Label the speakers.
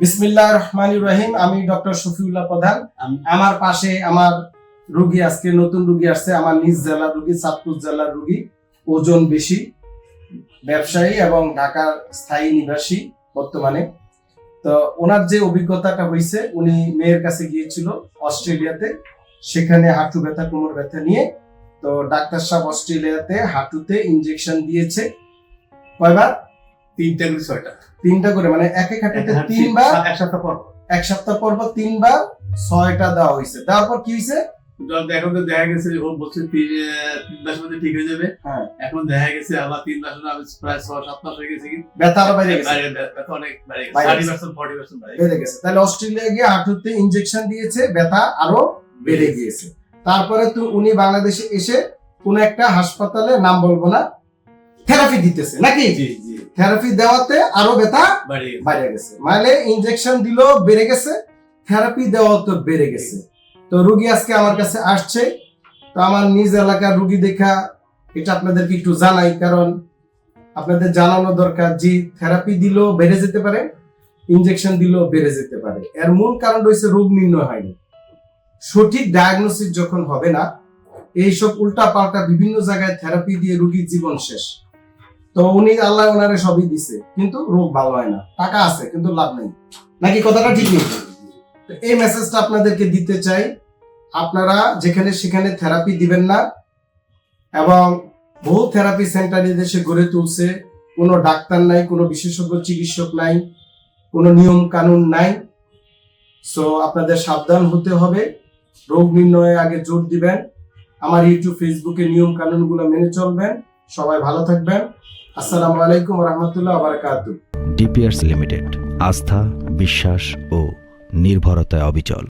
Speaker 1: বিসমিল্লাহ রহমান রহিম আমি ডক্টর শফিউল্লাহ প্রধান। আমার পাশে আমার রুগী আজকে নতুন রুগী আসছে আমার নিজ জেলার রুগী চাঁদপুর জেলার রুগী ওজন বেশি ব্যবসায়ী এবং ঢাকার স্থায়ী নিবাসী বর্তমানে। তো ওনার যে অভিজ্ঞতাটা হয়েছে উনি মেয়ের কাছে গিয়েছিল অস্ট্রেলিয়াতে সেখানে হাঁটু ব্যথা কোমর ব্যথা নিয়ে। তো ডাক্তার সাহেব অস্ট্রেলিয়াতে হাঁটুতে ইনজেকশন দিয়েছে। কয়বার?
Speaker 2: তিনটা করে ছয়টা।
Speaker 1: তিনটা করে মানে এক এক হাঁটুতে তিনবার
Speaker 2: এক সপ্তাহ পর।
Speaker 1: এক সপ্তাহ পর পর তিনবার ছয়টা দেওয়া হয়েছে। দেওয়ার পর কি হয়েছে?
Speaker 2: এখন তো দেখা গেছে ও বলছে তিন মাসের মধ্যে ঠিক হয়ে যাবে।
Speaker 1: হ্যাঁ।
Speaker 2: এখন দেখা গেছে আবার তিন মাস আমি প্রায় ছ সাত মাস হয়ে গেছে
Speaker 1: ব্যথা আরও বেড়ে গেছে।
Speaker 2: ব্যথা অনেক বেড়ে গেছে। থার্টি পার্সেন্ট ফর্টি পার্সেন্ট বেড়ে গেছে
Speaker 1: বেড়ে গেছে। তাহলে অস্ট্রেলিয়া গিয়ে হাঁটুতে ইনজেকশন দিয়েছে ব্যথা আরও বেড়ে গিয়েছে। তারপরে তো উনি বাংলাদেশে এসে কোন একটা হাসপাতালে নাম বলব না থেরাপি দিতেছে নাকি?
Speaker 2: জি জি।
Speaker 1: থেরাপি দেওয়াতে আরও ব্যথা
Speaker 2: বেড়ে গেছে।
Speaker 1: মানে ইনজেকশন দিল বেড়ে গেছে থেরাপি দেওয়া তো বেড়ে গেছে। তো রুগী আজকে আমার কাছে আসছে। তো আমার নিজ এলাকার রুগী দেখা এটা আপনাদেরকে একটু জানাই কারণ আপনাদের জানানো দরকার যে থেরাপি দিল বেড়ে যেতে পারে ইনজেকশন দিল বেড়ে যেতে পারে। এর মূল কারণ রয়েছে রোগ নির্ণয় হয়নি। সঠিক ডায়াগনোসিস যখন হবে না এইসব উল্টা পাল্টা বিভিন্ন জায়গায় থেরাপি দিয়ে রুগীর জীবন শেষ। তো উনি আল্লাহ ওনারে সবই দিছে, কিন্তু রোগ ভালো হয় না। টাকা আছে, কিন্তু লাভ নেই। নাকি কথাটা ঠিক নেই? তো এই মেসেজটা আপনাদেরকে দিতে চাই, আপনারা যেখানে সেখানে থেরাপি দিবেন না, এবং বহু থেরাপি সেন্টার দেশে গড়ে তুলছে, কোনো ডাক্তার নাই, কোনো বিশেষজ্ঞ চিকিৎসক নাই, কোনো নিয়ম কানুন নাই সো আপনাদের সাবধান হতে হবে। রোগ নির্ণয়ে আগে জোর দিবেন। আমার ইউটিউব ফেসবুকে নিয়ম কানুনগুলো মেনে চলবেন। সবাই ভালো থাকবেন। আসসালামু আলাইকুম রহমতুল্লাহ বারাকাতুহ।
Speaker 3: ডিপিআরস লিমিটেড আস্থা বিশ্বাস ও নির্ভরতায় অবিচল।